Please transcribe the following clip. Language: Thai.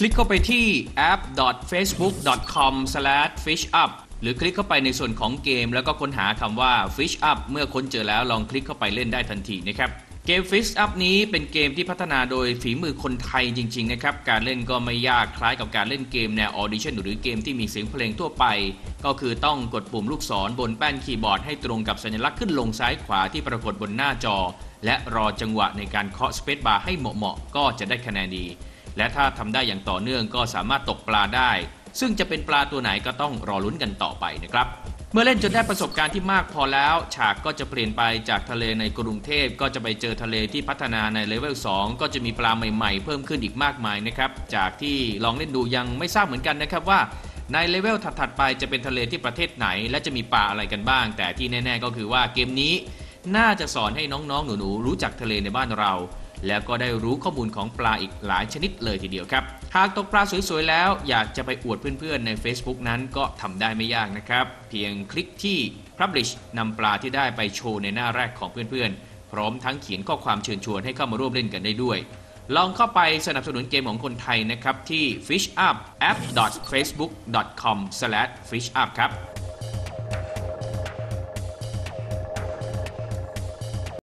คลิกเข้าไปที่ app.facebook.com/fishup หรือคลิกเข้าไปในส่วนของเกม แล้วก็ค้นหาคำว่า Fish Up เมื่อค้นเจอแล้วลองคลิกเข้าไปเล่นได้ทันทีนะครับเกม Fish Up นี้เป็นเกมที่พัฒนาโดยฝีมือคนไทยจริง ๆ นะครับ การเล่นก็ไม่ยากคล้ายกับการเล่นเกมแนว Audition หรือเกมที่มีเสียงเพลงทั่วไป ก็คือต้องกดปุ่มลูกศรบนแป้นคีย์บอร์ดให้ตรงกับสัญลักษณ์ขึ้นลงซ้ายขวาที่ปรากฏบนหน้าจอ และรอจังหวะในการเคาะสเปซบาร์ให้เหมาะๆก็จะได้คะแนนดี และถ้าทำได้อย่างต่อเนื่องก็สามารถตกปลาได้ ซึ่งจะเป็นปลาตัวไหนก็ต้องรอลุ้นกันต่อไปนะครับ เมื่อเล่นจนได้ประสบการณ์ที่มากพอแล้ว ฉากก็จะเปลี่ยนไปจากทะเลในกรุงเทพก็จะไปเจอทะเลที่พัฒนาในเลเวล2ก็จะมีปลาใหม่ๆ เพิ่มขึ้นอีกมากมายนะครับจากที่ลองเล่นดูยังไม่ทราบเหมือนกันนะครับว่าในเลเวลถัดๆไปจะเป็นทะเลที่ประเทศไหน และจะมีปลาอะไรกันบ้าง แต่ที่แน่ ๆ ก็คือว่าเกมนี้ น่าจะสอนให้น้องๆ หนูๆ รู้จักทะเลในบ้านเรา แล้วก็ได้รู้ข้อมูลของปลาอีกหลายชนิดเลยทีเดียวครับ หากตกปลาสวยๆแล้ว อยากจะไปอวดเพื่อนๆใน Facebook นั้นก็ทำได้ไม่ยากนะครับ เพียงคลิกที่ Publish นำปลาที่ได้ไปโชว์ในหน้าแรกของเพื่อนๆ พร้อมทั้งเขียนข้อความเชิญชวนให้เข้ามาร่วมเล่นกันได้ด้วย ลองเข้าไปสนับสนุนเกมของคนไทยนะครับที่ fishup app.facebook.com/fishup ครับ